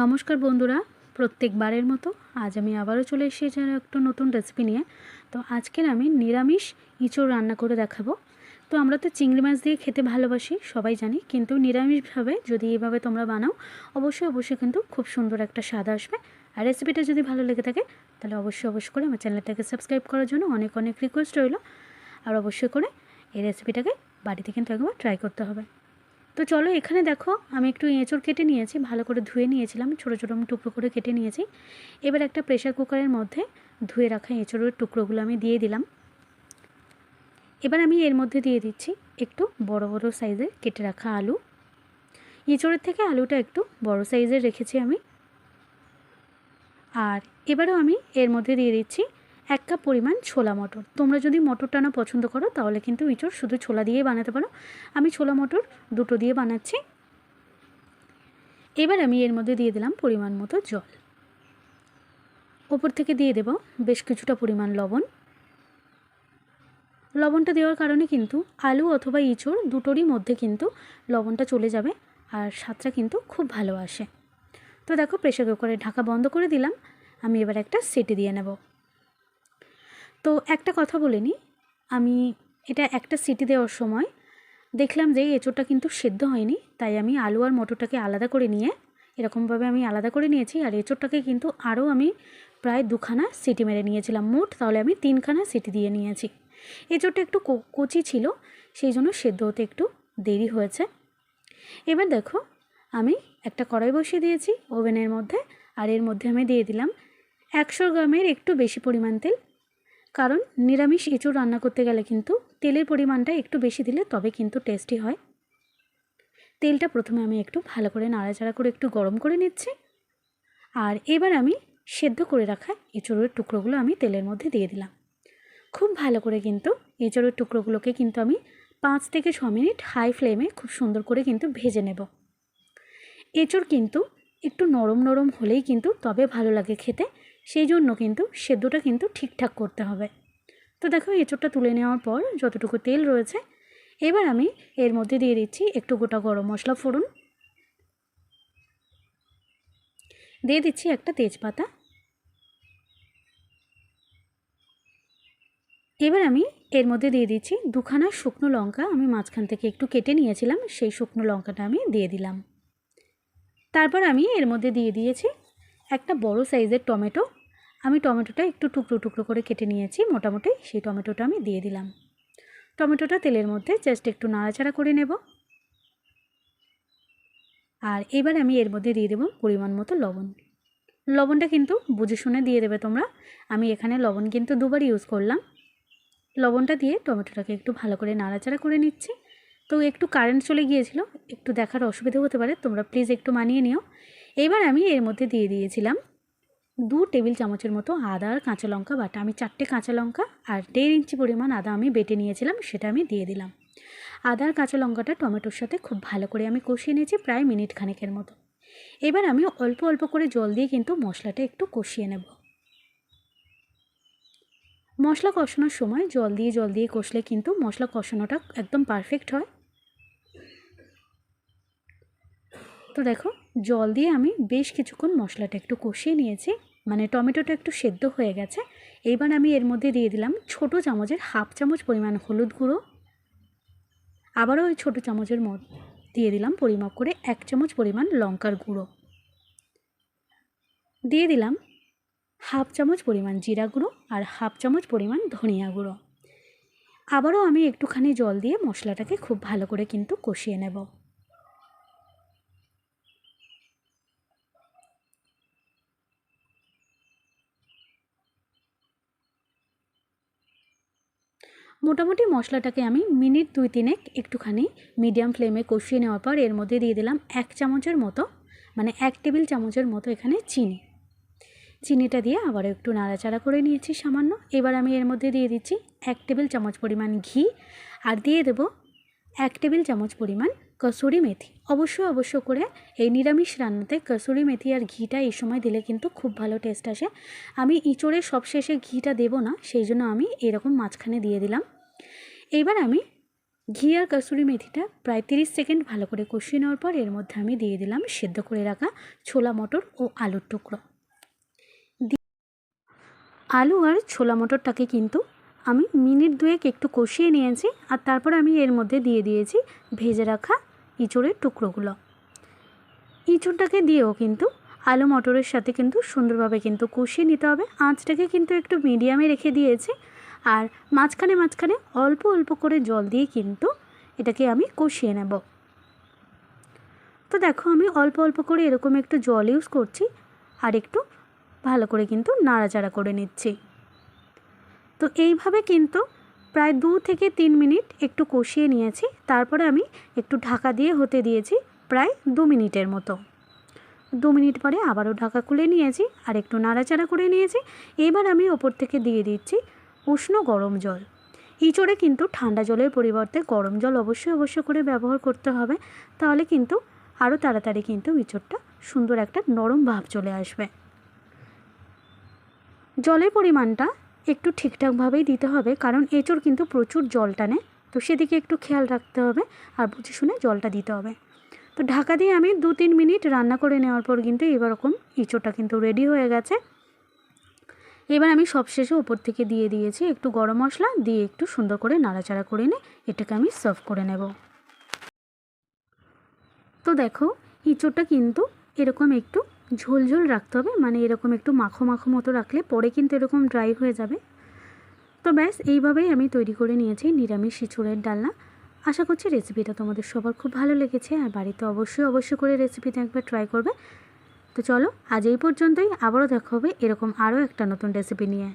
নমস্কার বন্ধুরা, প্রত্যেকবারের মতো আজ আমি আবারও চলে এসেছি একটা নতুন রেসিপি নিয়ে। তো আজকের আমি নিরামিষ ইঁচড় রান্না করে দেখাবো। তো আমরা তো চিংড়ি মাছ দিয়ে খেতে ভালোবাসি, সবাই জানি, কিন্তু নিরামিষভাবে যদি এভাবে তোমরা বানাও, অবশ্যই অবশ্যই কিন্তু খুব সুন্দর একটা স্বাদ আসবে। আর রেসিপিটা যদি ভালো লেগে থাকে, তাহলে অবশ্যই অবশ্যই করে আমার চ্যানেলটাকে সাবস্ক্রাইব করার জন্য অনেক অনেক রিকোয়েস্ট রইল। আর অবশ্যই করে এই রেসিপিটাকে বাড়িতে কিন্তু একবার ট্রাই করতে হবে। তো চলো এখানে দেখো, আমি একটু এঁচড় কেটে নিয়েছি, ভালো করে ধুয়ে নিয়েছিলাম, ছোটো ছোটো আমি টুকরো করে কেটে নিয়েছি। এবার একটা প্রেশার কুকারের মধ্যে ধুয়ে রাখা এঁচড়ের টুকরোগুলো আমি দিয়ে দিলাম। এবার আমি এর মধ্যে দিয়ে দিচ্ছি একটু বড় বড় সাইজের কেটে রাখা আলু। এঁচড়ের থেকে আলুটা একটু বড় সাইজের রেখেছি আমি। আর এবারও আমি এর মধ্যে দিয়ে দিচ্ছি এক কাপ পরিমাণ ছোলা মটর। তোমরা যদি মটরটা না পছন্দ করো, তাহলে কিন্তু ইঁচড় শুধু ছোলা দিয়েই বানাতে পারো। আমি ছোলা মটর দুটো দিয়ে বানাচ্ছি। এবার আমি এর মধ্যে দিয়ে দিলাম পরিমাণ মতো জল। ওপর থেকে দিয়ে দেব বেশ কিছুটা পরিমাণ লবণ। লবণটা দেওয়ার কারণে কিন্তু আলু অথবা ইঁচড় দুটোরই মধ্যে কিন্তু লবণটা চলে যাবে আর স্বাদটা কিন্তু খুব ভালো আসে। তো দেখো প্রেশার কুকারে ঢাকা বন্ধ করে দিলাম। আমি এবার একটা সিটি দিয়ে নেব। তো একটা কথা বলে আমি এটা একটা সিটি দেওয়ার সময় দেখলাম যে এঁচোড়টা কিন্তু সেদ্ধ হয়নি, তাই আমি আলু আর মটরটাকে আলাদা করে নিয়ে, এরকমভাবে আমি আলাদা করে নিয়েছি আর এঁচোড়টাকে কিন্তু আরও আমি প্রায় দুখানা সিটি মেরে নিয়েছিলাম, মোট তাহলে আমি তিনখানা সিটি দিয়ে নিয়েছি। এঁচোড়টা একটু কচি ছিল, সেই জন্য সেদ্ধ হতে একটু দেরি হয়েছে। এবার দেখো, আমি একটা কড়াই বসিয়ে দিয়েছি, ওভেনের মধ্যে, আর এর মধ্যে আমি দিয়ে দিলাম একশো গ্রামের একটু বেশি পরিমাণ তেল কারণ নিরামিষ এঁচুড় রান্না করতে গেলে কিন্তু তেলের পরিমাণটা একটু বেশি দিলে তবে কিন্তু টেস্টি হয়। তেলটা প্রথমে আমি একটু ভালো করে নাড়াচাড়া করে একটু গরম করে নিচ্ছি। আর এবার আমি সেদ্ধ করে রাখা এঁচড়ের টুকরোগুলো আমি তেলের মধ্যে দিয়ে দিলাম। খুব ভালো করে কিন্তু এঁচড়ের টুকরোগুলোকে কিন্তু আমি পাঁচ থেকে ছ মিনিট হাই ফ্লেমে খুব সুন্দর করে কিন্তু ভেজে নেব। এঁচড় কিন্তু একটু নরম নরম হলেই কিন্তু তবে ভালো লাগে খেতে। সেই জন্য কিন্তু সেদ্ধটা কিন্তু ঠিকঠাক করতে হবে। তো দেখো এঁচোড়টা তুলে নেওয়ার পর যতটুকু তেল রয়েছে, এবার আমি এর মধ্যে দিয়ে দিচ্ছি একটু গোটা গরম মশলা ফোড়ন। দিয়ে দিচ্ছি একটা তেজপাতা। এবার আমি এর মধ্যে দিয়ে দিচ্ছি দুখানা শুকনো লঙ্কা। আমি মাঝখান থেকে একটু কেটে নিয়েছিলাম, সেই শুকনো লঙ্কাটা আমি দিয়ে দিলাম। তারপর আমি এর মধ্যে দিয়ে দিয়েছি একটা বড় সাইজের টমেটো। আমি টমেটোটা একটু টুকরো টুকরো করে কেটে নিয়েছি। মোটামুটি সেই টমেটোটা আমি দিয়ে দিলাম। টমেটোটা তেলের মধ্যে জাস্ট একটু নাড়াচাড়া করে নেব। আর এবার আমি এর মধ্যে দিয়ে দেবো পরিমাণ মতো লবণ। লবণটা কিন্তু বুঝে শুনে দিয়ে দেবে তোমরা। আমি এখানে লবণ কিন্তু দুবার ইউজ করলাম। লবণটা দিয়ে টমেটোটাকে একটু ভালো করে নাড়াচাড়া করে নিচ্ছি। তো একটু কারেন্ট চলে গিয়েছিল। একটু দেখার অসুবিধা হতে পারে। তোমরা প্লিজ একটু মানিয়ে নিও। এবার আমি এর মধ্যে দিয়ে দিয়েছিলাম দু টেবিল চামচের মতো আদা আর কাঁচা লঙ্কা বাটা। আমি চারটে কাঁচা লঙ্কা আর দেড় ইঞ্চি পরিমাণ আদা আমি বেটে নিয়েছিলাম, সেটা আমি দিয়ে দিলাম। আদা আর কাঁচা লঙ্কাটা টমেটোর সাথে খুব ভালো করে আমি কষিয়ে নিয়েছি প্রায় মিনিট খানেকের মতো। এবার আমি অল্প অল্প করে জল দিয়ে কিন্তু মশলাটা একটু কষিয়ে নেব। মশলা কষানোর সময় জল দিয়ে জল দিয়ে কষলে কিন্তু মশলা কষানোটা একদম পারফেক্ট হয়। তো দেখো জল দিয়ে আমি বেশ কিছুক্ষণ মশলাটা একটু কষিয়ে নিয়েছি। মানে টমেটোটা একটু সেদ্ধ হয়ে গেছে। এইবার আমি এর মধ্যে দিয়ে দিলাম ছোট চামচের হাফ চামচ পরিমাণ হলুদ গুঁড়ো। আবারও ওই ছোটো চামচের মধ্যে দিয়ে দিলাম পরিমাপ করে এক চামচ পরিমাণ লঙ্কার গুঁড়ো। দিয়ে দিলাম হাফ চামচ পরিমাণ জিরা গুঁড়ো আর হাফ চামচ পরিমাণ ধনিয়া গুঁড়ো। আবারও আমি একটুখানি জল দিয়ে মশলাটাকে খুব ভালো করে কিন্তু কষিয়ে নেব। মোটামুটি মশলাটাকে আমি মিনিট দুই তিনেক একটুখানি মিডিয়াম ফ্লেমে কষিয়ে নেওয়ার পর এর মধ্যে দিয়ে দিলাম এক চামচের মতো মানে এক টেবিল চামচের মতো এখানে চিনি। চিনিটা দিয়ে আবার একটু নাড়াচাড়া করে নিয়েছি সামান্য। এবার আমি এর মধ্যে দিয়ে দিচ্ছি এক টেবিল চামচ পরিমাণ ঘি আর দিয়ে দেব এক টেবিল চামচ পরিমাণ কসুরি মেথি। অবশ্যই অবশ্য করে এই নিরামিষ রান্নাতে কসুরি মেথি আর ঘিটা এই সময় দিলে কিন্তু খুব ভালো টেস্ট আসে। আমি ইঁচড়ের সবশেষে ঘিটা দেব না, সেই জন্য আমি এরকম মাঝখানে দিয়ে দিলাম। এইবার আমি ঘি আর কসুরি মেথিটা প্রায় তিরিশ সেকেন্ড ভালো করে কষিয়ে নেওয়ার পর এর মধ্যে আমি দিয়ে দিলাম সেদ্ধ করে রাখা ছোলা মটর ও আলুর টুকরো। আলু আর ছোলা মটরটাকে কিন্তু আমি মিনিট দুয়েক একটু কষিয়ে নিয়েছি আর তারপর আমি এর মধ্যে দিয়ে দিয়েছি ভেজে রাখা ইঁচড়ের টুকরোগুলো। ইঁচড়টাকে দিয়েও কিন্তু আলু মটরের সাথে কিন্তু সুন্দরভাবে কিন্তু কষিয়ে নিতে হবে। আঁচটাকে কিন্তু একটু মিডিয়ামে রেখে দিয়েছি আর মাঝখানে মাঝখানে অল্প অল্প করে জল দিয়ে কিন্তু এটাকে আমি কষিয়ে নেব। তো দেখো আমি অল্প অল্প করে এরকম একটু জল ইউজ করছি আর একটু ভালো করে কিন্তু নাড়াচাড়া করে নিচ্ছি। তো এইভাবে কিন্তু প্রায় দু থেকে তিন মিনিট একটু কষিয়ে নিয়েছি, তারপরে আমি একটু ঢাকা দিয়ে হতে দিয়েছি প্রায় দু মিনিটের মতো। দু মিনিট পরে আবারও ঢাকা খুলে নিয়েছি আর একটু নাড়াচাড়া করে নিয়েছি। এবার আমি ওপর থেকে দিয়ে দিচ্ছি উষ্ণ গরম জল। ইঁচড়ে কিন্তু ঠান্ডা জলের পরিবর্তে গরম জল অবশ্যই অবশ্যই করে ব্যবহার করতে হবে, তাহলে কিন্তু আরও তাড়াতাড়ি কিন্তু ইঁচড়টা সুন্দর একটা নরম ভাব চলে আসবে। জলের পরিমাণটা একটু ঠিকঠাকভাবেই দিতে হবে, কারণ এঁচড় কিন্তু প্রচুর জল টানে। তো সেদিকে একটু খেয়াল রাখতে হবে আর বুঝে শুনে জলটা দিতে হবে। তো ঢাকা দিয়ে আমি দু তিন মিনিট রান্না করে নেওয়ার পর কিন্তু এরকম ইঁচড়টা কিন্তু রেডি হয়ে গেছে। এবার আমি সবশেষে ওপর থেকে দিয়ে দিয়েছি একটু গরম মশলা, দিয়ে একটু সুন্দর করে নাড়াচাড়া করে নিয়ে এটাকে আমি সার্ভ করে নেব। তো দেখো ইঁচড়টা কিন্তু এরকম একটু ঝোলঝোল রাখতে হবে মানে এরকম একটু মাখো মাখো মতো রাখলে পরে কিন্তু এরকম ড্রাই হয়ে যাবে। তো ব্যাস, এইভাবেই আমি তৈরি করে নিয়েছি নিরামিষ শিচুড়ের ডালনা। আশা করছি রেসিপিটা তোমাদের সবার খুব ভালো লেগেছে, আর বাড়িতে অবশ্যই অবশ্যই করে রেসিপিটা একবার ট্রাই করবে। তো চলো, আজ এই পর্যন্তই, আবারও দেখা হবে এরকম আরও একটা নতুন রেসিপি নিয়ে।